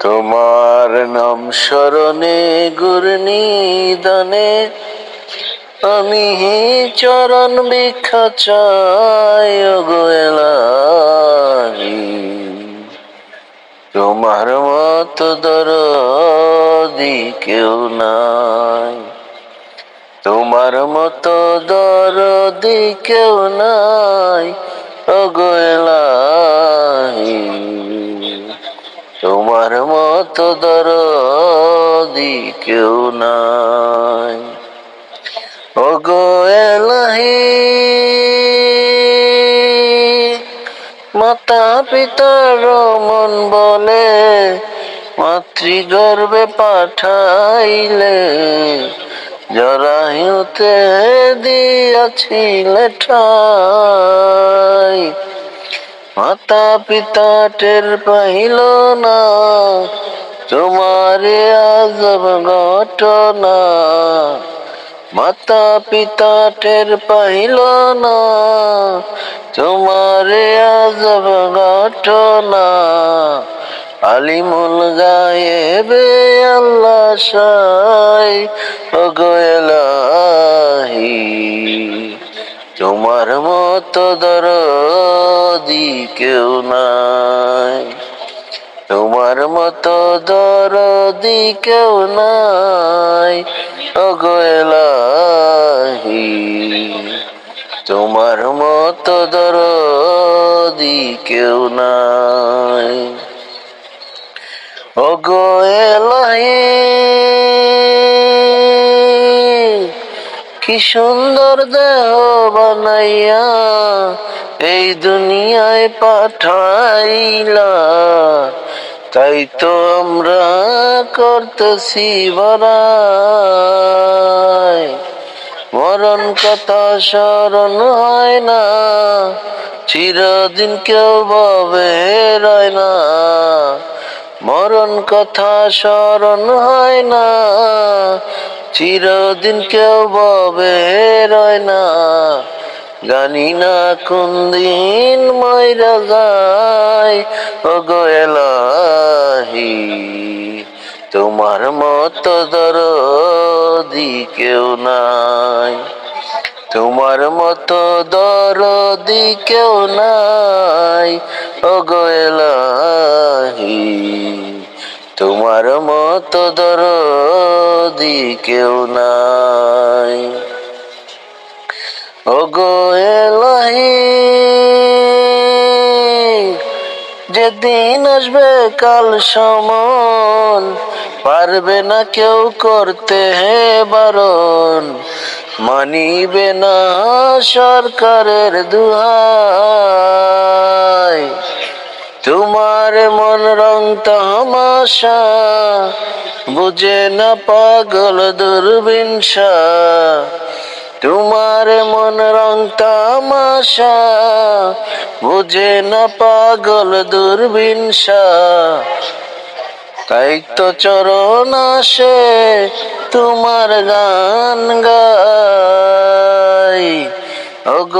তোমার নাম স্মরণে গুরনিদনে আমি হি চরণ ভিক্ষা চাই গোয়েলাহি তোমার মত দরদি কেউ নাই, তোমার মতো দরদি কেউ নাই অগোয়েলাহি তোমার মতো দরদি কেউ নাই। অগোয়েলাহি মাতা পিতার মন বলে, মাতৃগর্ভে পাঠাইলে, জরায়ুতে দিয়াছিলে ঠাই। মাতা পিতা টের পাইল না, তোমার আজব ঘটনা। মাতা পিতা টের পাইল না, তোমার আজব ঘটনা। আলিমুল গায়েবে আল্লাহ সাই অগয়লাহি তোমার মতো দরদি কেউ নাই তোমার মতো দরদি কেউ নাই অগয়লাহি তোমার মতো দরদি কেউ নাই অগয়লাহি কি সুন্দর দেহ বানাইয়া এই দুনিয়ায় পাঠাইলা। তাই তো আমরা করতেছি বড়াই। মরণ কথা স্মরণ হয় না, চিরদিন কেউ ববে রয় না। মরণ কথা স্মরণ হয় না চিরদিন কেউ ববে রয় না। জানি না কোন দিন ময়রা যায়। ও গোয়েলাহি তোমার মতো দরদি কেউ নাই। তোমার মতো দরদি কেউ নাই। ও গোয়েলাহি তোমার মতো দরদি কেউ নাই। ও গোয়েলাহি যেদিন আসবে কাল সমন, পারবে না কেউ করতে হে বারণ, মানিবে না সরকারের দুহাই। তোমার মন রং তামাশা, বুঝে না পাগল দুর্বিনসা। তোমার মন রং তামাশা, বুঝে না পাগল দুর্বিনসা। তাই তো চরণ আসে তোমার গান গাই। ও গোয়েলাহি